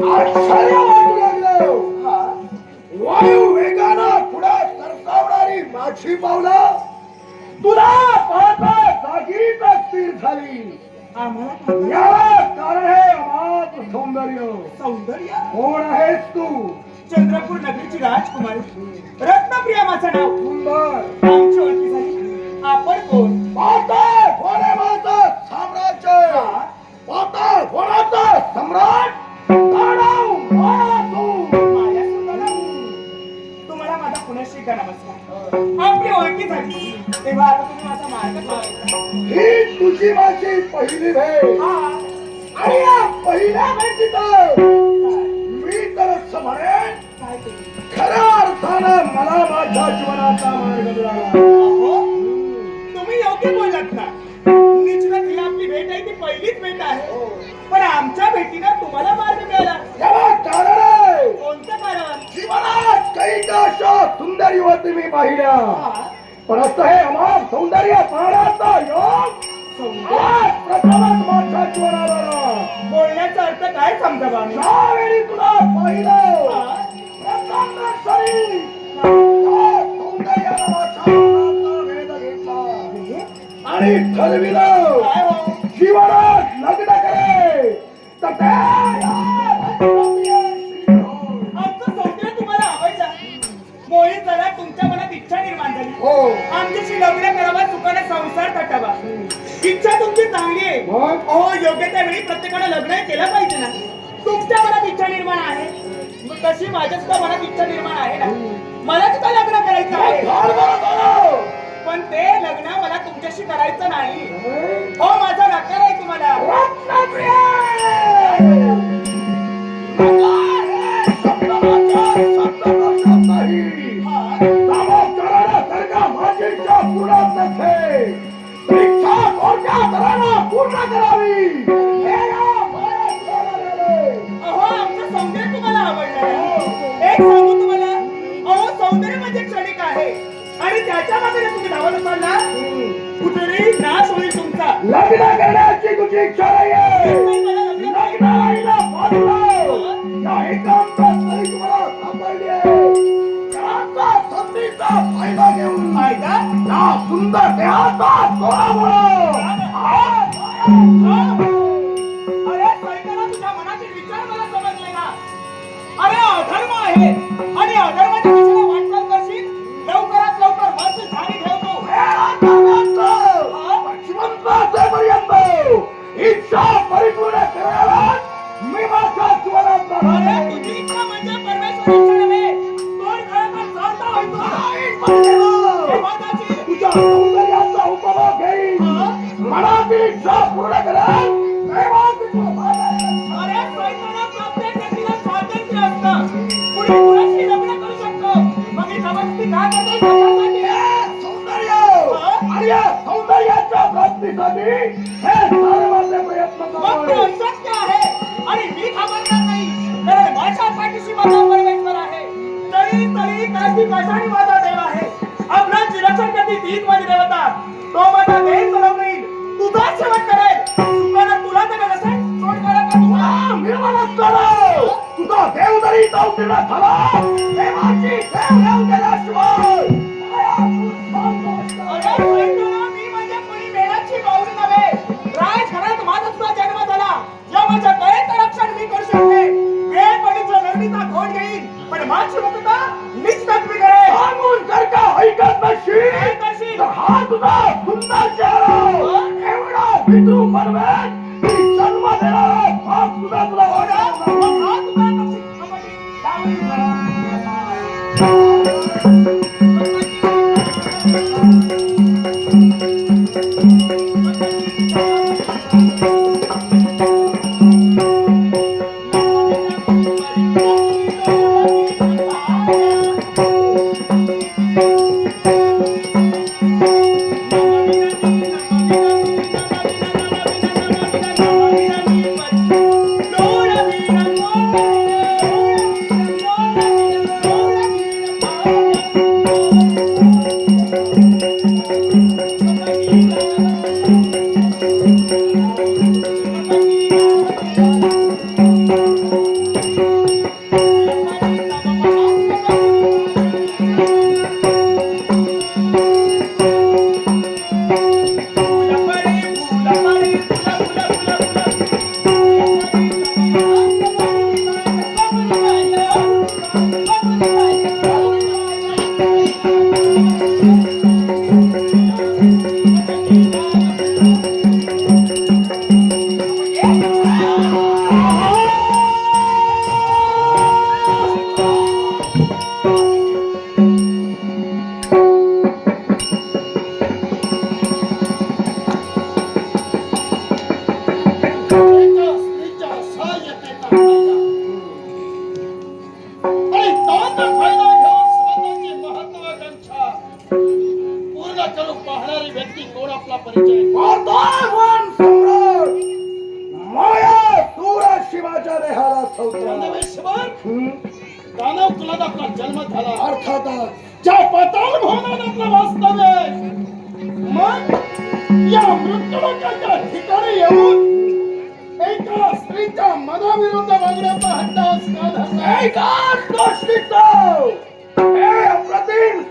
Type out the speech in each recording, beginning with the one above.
Thank you. माझ्या जीवनाचा मार्ग मिळाला. अहो, तुम्ही योग्य बोललात ना. निश्चितच ही आपली भेट आहे ती पहिलीच भेट आहे. पण आमच्या भेटीनं तुम्हाला मार्ग मिळाला. याला कारण आहे. कोणतं कारण? जीवनात काही अशा सुंदर युवती मी पाहिल्या. हा, पण असं हे अमाप सौंदर्य पाहण्याचा योग. आज प्रथमच माझ्या जीवनाला आला. बोलण्याचा अर्थ काय समजा ज्यावेळी तुला पाहिलं. हा, आणि ठरविलं जीवनात लग्न करे! तर मोहित तुमच्या मनात इच्छा निर्माण झाली. हो. आमच्याशी लग्न करावा सुखाने संसार इच्छा तुमची चांगली आहे. हो योग्य त्या वेळी प्रत्येकाला लग्न केलं पाहिजे ना. तुमच्या मनात इच्छा निर्माण आहे. मग तशी माझ्या सुद्धा मनात इच्छा निर्माण आहे ना. मला सुद्धा लग्न करायचं आहे. पण ते लग्न मला तुमच्याशी करायचं नाही. हो माझा नकार आहे तुम्हाला. लग्न करण्याची तुझी इच्छा नाहीये. लग्न राहिला बाजूला तरी तुम्हाला सापडली संधीचा फायदा घेऊन फायदा या सुंदर देहाचा अरे अरे अधर्म आहे. आणि अधर्माची प्राप्तीसाठी हे प्रयत्न आहे? आणि मी नाही. कारण माझ्या पाठीशी माझा परमेश्वर आहे. तरी तरी काशी कशाने माझा देव आहे? कधी माझी देवता. तो माझा देव चालवून तुझा सेवक करेल. सुखानं तुला तर नसेल सोड करा का तुला? हा, मी तुझा देव झाला देवाची देव देव केला सुंदर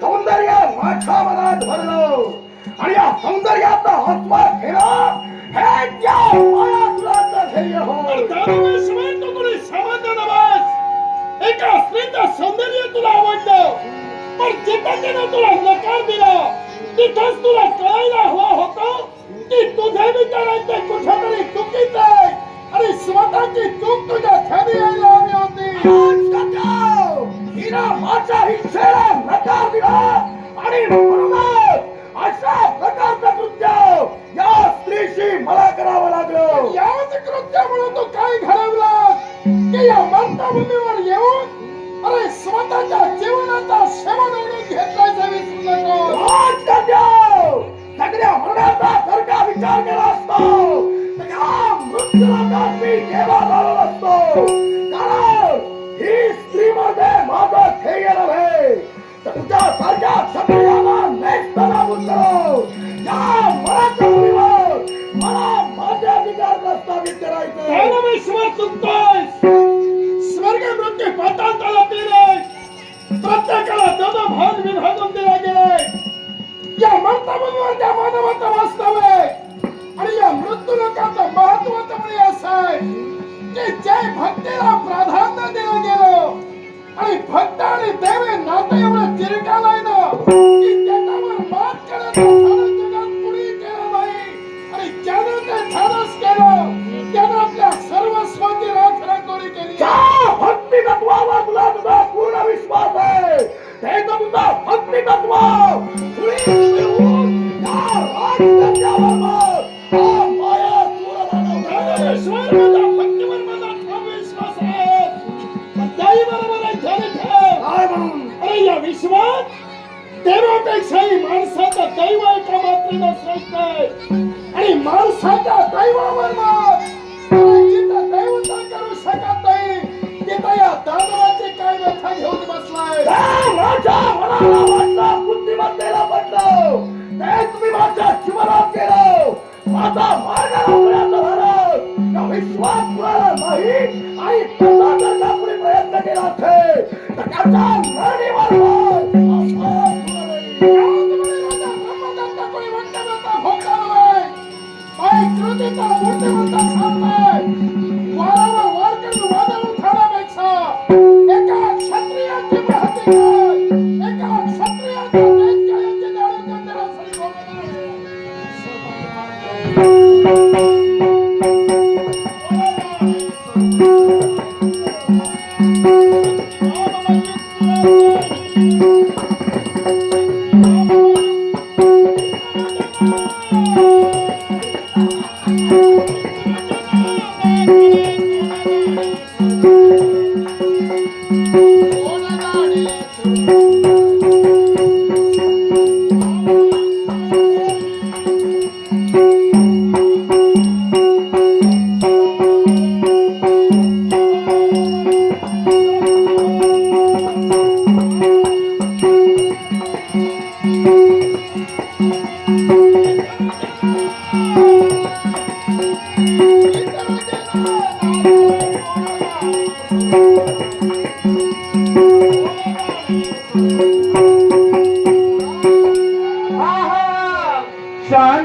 सौंदर्य माझ्या मनात भरलं. आणि या सौंदर्याचा आस्वाद विजय भट्टेला प्राधान्य दिलं गेलं आणि भट्ट आणि देवे नाते बुद्धिमत्तेला पडलो ते तुम्ही माझ्या जीवनात केलं माझा मार्ग लावण्याचा झालं विश्वास कुणाला नाही आणि त्याचा जर का कुणी प्रयत्न केला असेल तर त्याचा मरणीवर बुद्धिमत्ता सांगताय Thank you.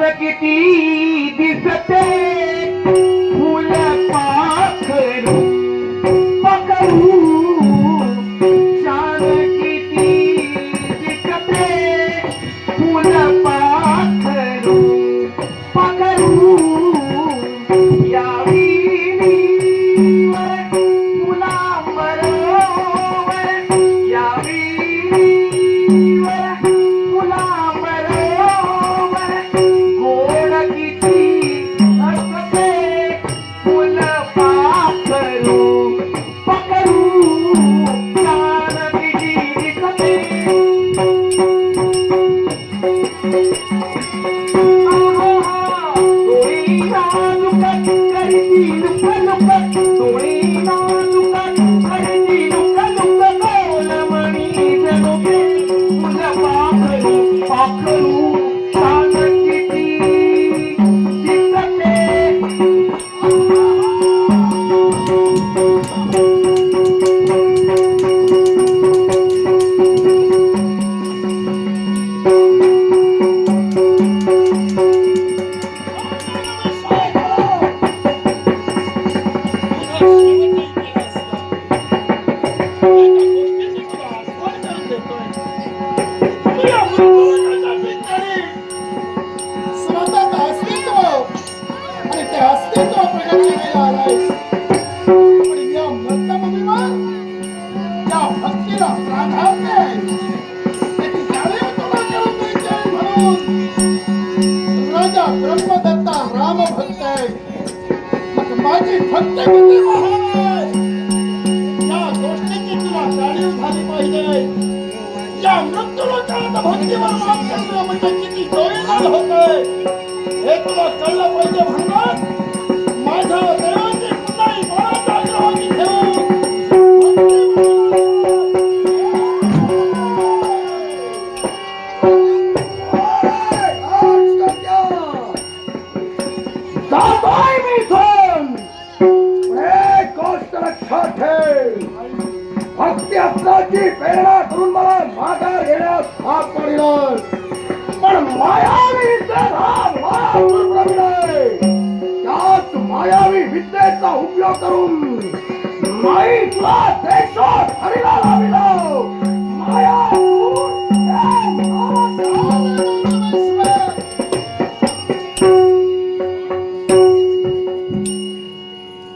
किती दिसते? you. सत्य किती महान या गोष्टीची तुला जाणीव झाली पाहिजे. या मृत्यूला काळात भक्तीवर मात करणं म्हणजे किती सोयीस्कर होत. हे तुला कळलं पाहिजे म्हणून. विद्येचा उपयोग करून नाही तुला देशात हरिला लाविलो माया